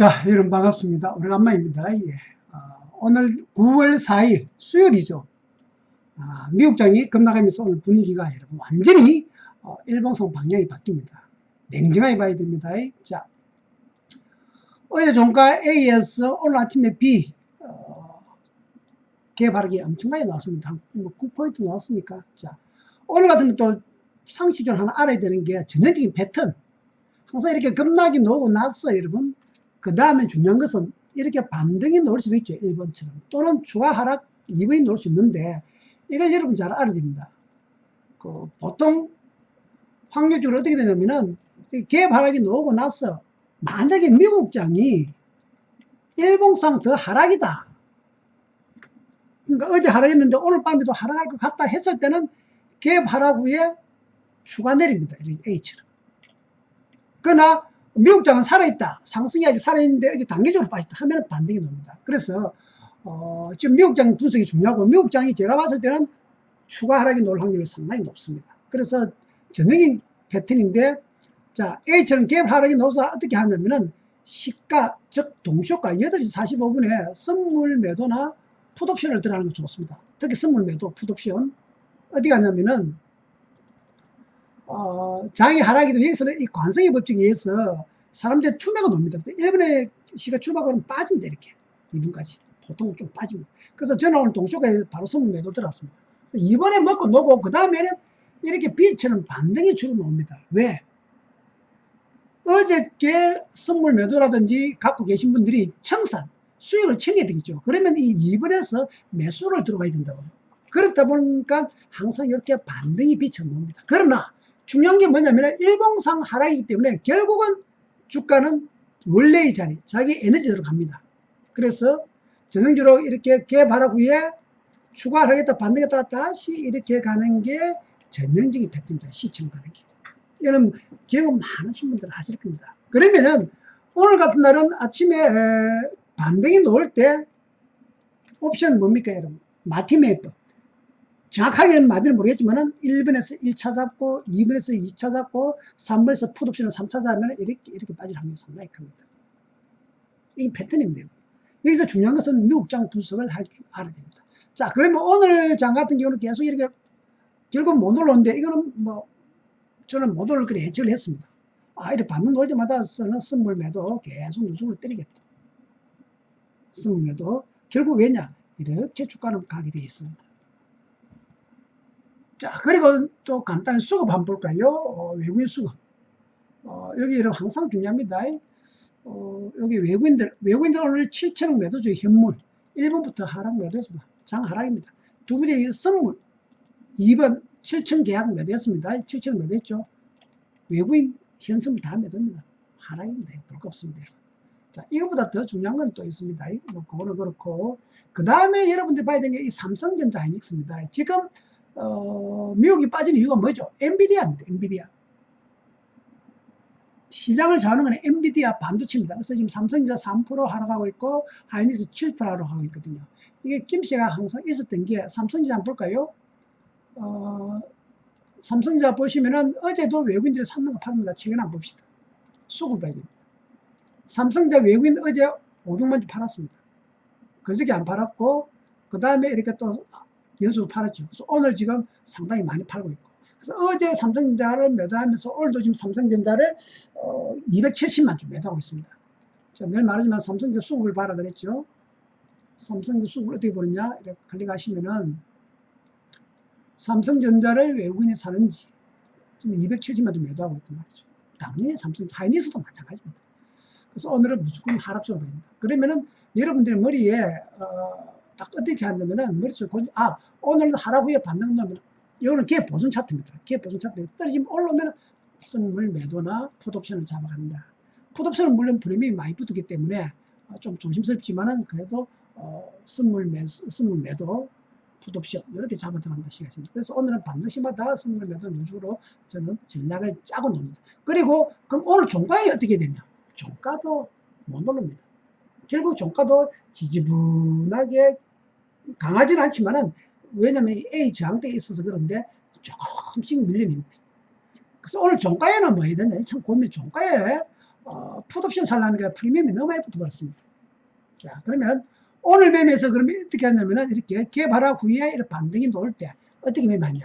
자, 여러분 반갑습니다. 오래간만입니다. 예. 어, 오늘 9월 4일 수요일이죠. 아, 미국장이 급락하면서 오늘 분위기가 여러분 완전히 어, 일방성 방향이 바뀝니다. 냉정하게 봐야 됩니다. 자, 어제 종가 A에서 오늘 아침에 B 어, 개발하기 엄청나게 나왔습니다. 뭐 9포인트 나왔습니까? 자, 오늘 같은 또 상시적으로 하나 알아야 되는 게 전형적인 패턴. 항상 이렇게 급락이 나오고 나서 여러분 그 다음에 중요한 것은 이렇게 반등이 나올 수도 있죠. 1번처럼. 또는 추가 하락 2번이 나올 수 있는데 이걸 여러분 잘 알아야 됩니다. 그 보통 확률적으로 어떻게 되냐면은 개업 하락이 나오고 나서 만약에 미국장이 일봉상 더 하락이다. 그러니까 어제 하락했는데 오늘 밤에도 하락할 것 같다 했을 때는 개업 하락 후에 추가 내립니다. H처럼. 그러나 미국장은 살아있다. 상승이 아직 살아있는데 이제 단계적으로 빠졌다 하면 반등이 납니다. 그래서 어, 지금 미국장 분석이 중요하고 미국장이 제가 봤을 때는 추가 하락이 놓을 확률이 상당히 높습니다. 그래서 전형인 패턴인데 자 A처럼 갭 하락이 나서 어떻게 하냐면은 시가 즉 동시효과 8시 45분에 선물 매도나 풋옵션을 들어가는 거 좋습니다. 특히 선물 매도 풋옵션 어디 가냐면은 어, 장이 하락이 되면 여기서는 이 관성의 법칙에 의해서 사람들이 투매가 놉니다. 그래서 1분에 시가 출발하면 빠집니다. 이렇게. 2분까지. 보통 좀 빠집니다. 그래서 저는 오늘 동쇼가에 바로 선물 매도 들었습니다. 2번에 먹고 놓고 그 다음에는 이렇게 B처럼 반등이 주로 나옵니다. 왜? 어저께 선물 매도라든지 갖고 계신 분들이 청산, 수익을 챙겨야 되겠죠. 그러면 이 2번에서 매수를 들어가야 된다고. 그렇다 보니까 항상 이렇게 반등이 비쳐 나옵니다. 그러나 중요한 게 뭐냐면 일봉상 하락이기 때문에 결국은 주가는 원래의 자리, 자기 에너지대로 갑니다. 그래서 전형적으로 이렇게 개발학 후에 추가 하락했다 반등했다 다시 이렇게 가는 게 전형적인 패턴입니다. 시청 가는 게. 이런 경험 많으신 분들은 하실 겁니다. 그러면은 오늘 같은 날은 아침에 반등이 나올 때 옵션 뭡니까 여러분? 마티메이법. 정확하게는 맞는지 모르겠지만은 1번에서 1차 잡고 2번에서 2차 잡고 3번에서 풋옵션을 3차 잡으면 이렇게 이렇게 빠질 확률이 상당히 큽니다. 이 패턴입니다. 여기서 중요한 것은 미국장 분석을 할 줄 알아야 됩니다. 자 그러면 오늘 장 같은 경우는 계속 이렇게 결국 못 올라오는데 이거는 뭐 저는 못 올릴 거리 예측을 했습니다. 아 이렇게 반등 놓을 때마다 쓰는 선물 매도 계속 누수를 때리겠다. 선물 매도 결국 왜냐 이렇게 주가는 가게 되어 있습니다. 자, 그리고 또 간단히 수급 한번 볼까요? 어, 외국인 수급. 어, 여기 이런 항상 중요합니다. 어, 여기 외국인들, 외국인들 오늘 7천억 매도죠. 현물. 1번부터 하락 매도했습니다. 장 하락입니다. 두 번째 선물. 2번 7천 계약 매도했습니다. 7천 매도했죠. 외국인 현선물 다 매도입니다. 하락입니다. 볼거 없습니다. 자, 이거보다 더 중요한 건 또 있습니다. 뭐, 그거는 그렇고. 그 다음에 여러분들 봐야 되는 게 이 삼성전자 하이닉스입니다. 지금 어, 미국이 빠진 이유가 뭐죠? 엔비디아입니다. 엔비디아. 시장을 좌우하는 건 엔비디아 반도체입니다. 그래서 지금 삼성전자 3% 하락하고 있고 하이닉스 7% 하락하고 있거든요. 이게 김 씨가 항상 있었던 게 삼성전자 한번 볼까요? 어, 삼성전자 보시면은 어제도 외국인들이 샀는 거 파는 거 최근 한번 봅시다. 됩니다. 삼성전자 외국인 어제 500만 주 팔았습니다. 그저께 안 팔았고 그 다음에 이렇게 또 연수로 팔았죠. 그래서 오늘 지금 상당히 많이 팔고 있고. 그래서 어제 삼성전자를 매도하면서 오늘도 지금 삼성전자를 어, 270만 주 매도하고 있습니다. 자, 늘 말하지만 삼성전자 수급을 봐라 그랬죠. 삼성전자 수급을 어떻게 보느냐 이렇게 클릭하시면은 삼성전자를 외국인이 사는지 지금 270만 주 매도하고 있단 말이죠. 당연히 삼성 하이닉스도 마찬가지입니다. 그래서 오늘은 무조건 하락적으로 보입니다. 그러면은 여러분들 머리에 어, 딱 어떻게 한다면은 머릿속에 아 오늘 하락 후에 반등 나면 이거는 개 보존 차트입니다. 개 보존 차트 떨어지면 올라오면 선물 매도나 풋옵션을 잡아간다. 풋옵션은 물론 프리미엄이 많이 붙었기 때문에 어, 좀 조심스럽지만은 그래도 어, 선물 매수, 선물 매도 풋옵션 이렇게 잡아 들어간다 시겠습니다. 그래서 오늘은 반드시마다 선물 매도 누주로 저는 전략을 짜고 놉니다. 그리고 그럼 오늘 종가에 어떻게 되냐? 종가도 못 오릅니다. 결국 종가도 지지분하게 강하지는 않지만은 왜냐면 A 저항대에 있어서 그런데 조금씩 밀리는 그래서 오늘 종가에는 뭐 해야 되냐 참 고민 종가에 어, 어, 풋옵션 살라니까 프리미엄이 너무 많이 붙어버렸습니다. 자, 그러면 오늘 매매에서 그러면 어떻게 하냐면은 이렇게 개발하고 후에 이렇게 반등이 놓을 때 어떻게 매매하냐.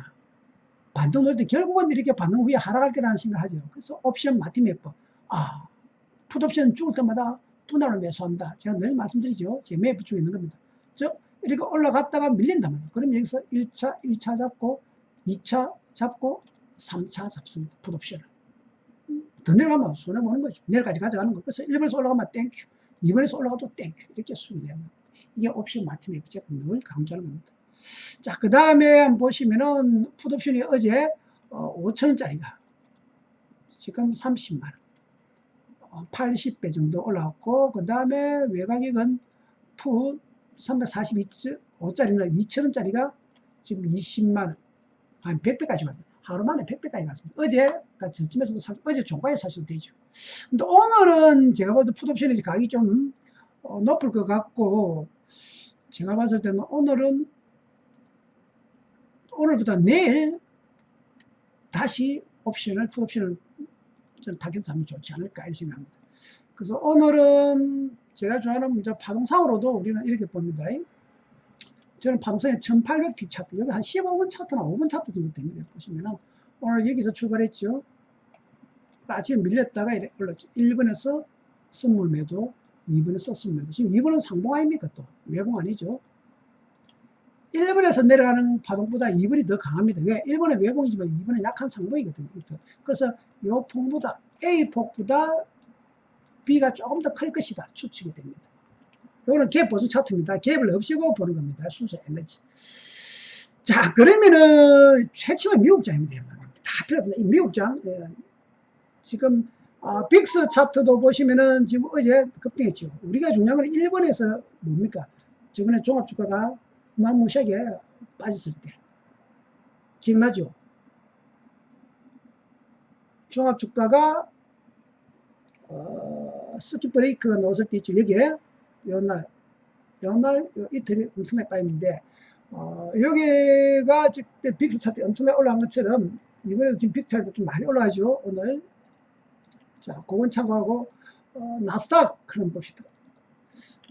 반등 놓을 때 결국은 이렇게 반등 후에 하락할 거라는 생각을 하죠. 그래서 옵션 마티 매법. 아, 풋옵션 죽을 때마다 분할로 매수한다. 제가 늘 말씀드리죠. 제 매입 중에 있는 겁니다. 즉, 이렇게 올라갔다가 밀린단 말이에요. 그럼 여기서 1차, 1차 잡고, 2차 잡고, 3차 잡습니다. 풋옵션을. 더 내려가면 손해보는 거죠. 내일까지 가져가는 거. 그래서 1번에서 올라가면 땡큐. 2번에서 올라가도 땡큐. 이렇게 수익이 되는. 이게 옵션 마티 매입 제가 늘 강조하는 겁니다. 자, 그 다음에 보시면은 풋옵션이 어제 어, 5천원짜리가 지금 30만원. 80배 정도 올라왔고, 그 다음에 외가격은 풋 342.5짜리는 2천원짜리가 지금 20만원, 한 100배까지 갔네. 하루 만에 100배까지 갔습니다. 어제, 그러니까 저쯤에서도 사, 어제 종가에 사셔도 되죠. 근데 오늘은 제가 봐도 풋옵션이 가격이 좀 어, 높을 것 같고, 제가 봤을 때는 오늘은, 오늘보다 내일 다시 옵션을, 풋옵션을 저는 타겟 잡으면 좋지 않을까 이런 생각합니다. 그래서 오늘은 제가 좋아하는 이제 파동상으로도 우리는 이렇게 봅니다. 저는 파동상에 1800T 차트, 여기 한 15분 차트나 5분 차트 정도 됩니다. 보시면은 오늘 여기서 출발했죠. 아침 밀렸다가 이렇게 올랐죠. 1번에서 선물 매도, 2번에서 선물 매도. 지금 2번은 상봉 아닙니까 또? 외봉 아니죠. 1번에서 내려가는 파동보다 2번이 더 강합니다. 왜? 1번은 외봉이지만 2번은 약한 상봉이거든요. 그래서 요 폭보다 A 폭보다 B가 조금 더 클 것이다. 추측이 됩니다. 요거는 갭 보수 차트입니다. 갭을 없애고 보는 겁니다. 순수 에너지. 자, 그러면은 최초의 미국장입니다. 다 필요 없습니다. 이 미국장. 예. 지금 아, 빅스 차트도 보시면은 지금 어제 급등했죠. 우리가 중요한 건 1번에서 뭡니까? 저번에 종합주가가 어마무시하게 빠졌을 때. 기억나죠? 종합주가가 어, 스킵 브레이크가 나왔을 때 있죠. 여기에 요날 요 이틀이 엄청나게 빠졌는데 어, 여기가 지금 빅스 차트 엄청나게 올라간 것처럼 이번에도 지금 빅스 차트 좀 많이 올라가죠. 오늘 자 그건 참고하고 어, 나스닥 그럼 봅시다.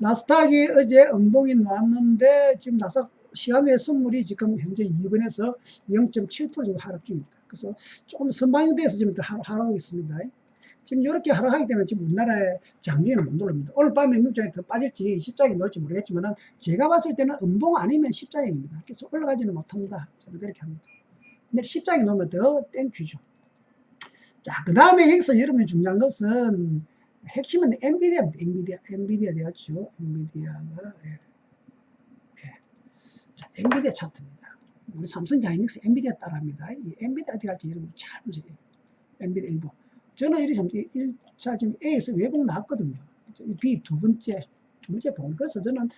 나스닥이 어제 음봉이 나왔는데 지금 나스닥 시간의 선물이 지금 현재 2번에서 0.7% 정도 하락 중입니다. 그래서 조금 선방이 돼서 지금 더 하락하고 있습니다. 지금 이렇게 하락하기 때문에 지금 우리나라의 장기에는 못 올립니다. 오늘 밤에 미국장이 더 빠질지 십자이 놓을지 모르겠지만 제가 봤을 때는 음봉 아니면 십자형입니다. 그래서 올라가지는 못합니다. 저는 그렇게 합니다. 근데 십자이 놓으면 더 땡큐죠. 자, 그 다음에 여기서 여러분이 중요한 것은 핵심은 엔비디아입니다. 엔비디아, 엔비디아 되었죠. 엔비디아가, 예. 예. 자, 엔비디아 차트입니다. 우리 삼성 자이닉스 엔비디아 따라합니다. 이 엔비디아 어디 갈지 여러분 잘 보세요. 엔비디아 일부. 저는 이렇게 1차 지금 A에서 외봉 나왔거든요. B 두 번째, 두 번째 봉. 그래서 저는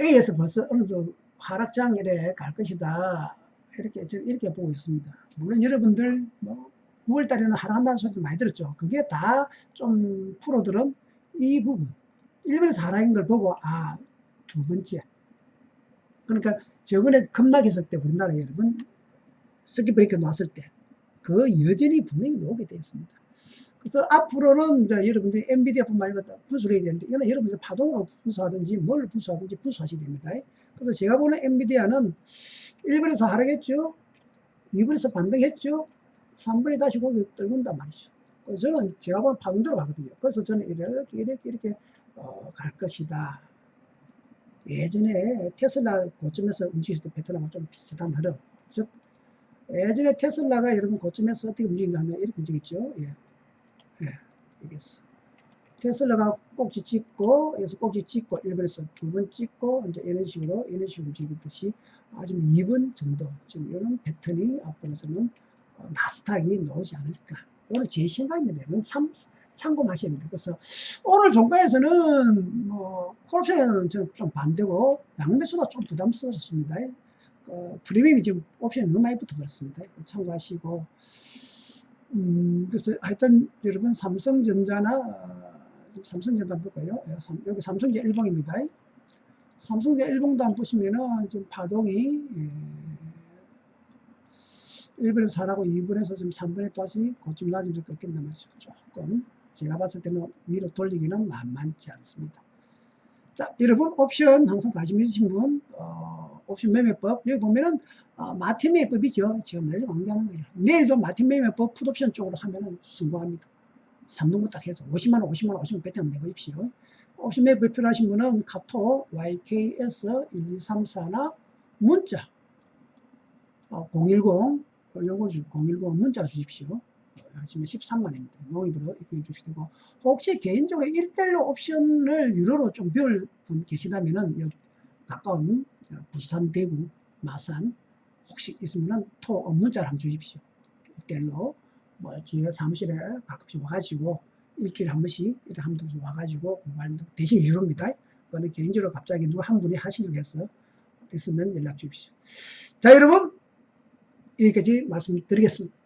A에서 벌써 어느 정도 하락장일에 갈 것이다. 이렇게, 저는 이렇게 보고 있습니다. 물론 여러분들, 뭐, 9월 달에는 하락한다는 소리도 많이 들었죠. 그게 다 좀 프로들은 이 부분, 1번에서 하락인 걸 보고, 아, 두 번째. 그러니까 저번에 급락했을 때 우리나라 여러분, 서킷 브레이크 놨을 때, 그 여전히 분명히 나오게 되어 있습니다. 그래서 앞으로는 이제 여러분들이 엔비디아뿐만 아니라 부수를 해야 되는데, 이거는 여러분들 파동으로 부수하든지 뭘 부수하든지 부수하셔야 됩니다. 그래서 제가 보는 엔비디아는 1번에서 하락했죠. 2번에서 반등했죠. 3번에 다시 고기 떨군단 말이죠. 그래서 저는 제가 보는 파동대로 가거든요. 그래서 저는 이렇게, 이렇게, 이렇게, 어, 갈 것이다. 예전에 테슬라 고점에서 움직였을 때 베트남과 좀 비슷한 흐름. 즉, 예전에 테슬라가 여러분 고점에서 어떻게 움직인가 하면 이렇게 움직였죠. 예. 예. 알겠어. 테슬라가 꼭지 찍고, 여기서 꼭지 찍고, 1번에서 두 번 찍고, 이제 이런 식으로, 이런 식으로 움직이듯이, 아, 지금 2번 정도, 지금 이런 패턴이 앞으로 저는 어, 나스닥이 나오지 않을까. 오늘 제 생각입니다. 이건 참, 참고하셔야 됩니다. 그래서 오늘 종가에서는 뭐, 콜옵션은 좀 반대고, 양매수가 좀 부담스럽습니다. 어, 프리미엄이 지금 옵션이 너무 많이 붙어버렸습니다. 참고하시고, 음, 그래서 하여튼 여러분 삼성전자나, 어, 삼성전자 볼까요? 예, 여기 삼성전자 일봉입니다. 삼성전자 일봉도 한번 보시면은 지금 파동이, 예, 1번에서 4라고 2번에서 지금 3번에 다시 고점 낮으면서 꺾인단 말이죠. 조금. 제가 봤을 때는 위로 돌리기는 만만치 않습니다. 자, 여러분 옵션 항상 관심 있으신 분, 어, 옵션 매매법 여기 보면은 어, 마틴 매매법이죠. 제가 내일 강조하는 거예요. 내일도 마틴 매매법 풋옵션 쪽으로 하면은 성공합니다. 3등분 딱 해서 50만원, 50만원, 50만원 배팅 해보십시오. 옵션 매매법 필요하신 분은 카톡 YKS 1234나 문자 어, 010 어, 요거 010 문자 주십시오. 하시면 13만입니다. 농입으로 입금해 주시면 되고 혹시 개인적으로 일대일로 옵션을 유료로 좀 배울 분 계시다면은 여기 가까운 부산, 대구, 마산 혹시 있으면은 토 어, 문자를 한번 주십시오. 일대일로 뭐제 사무실에 가끔씩 와가지고 일주일에 한 번씩 이렇게 한번 와가지고 공부하는 거 대신 유료입니다. 그거는 개인적으로 갑자기 누가 한 분이 하시려고 해서 있으면 연락 주십시오. 자 여러분 여기까지 말씀드리겠습니다.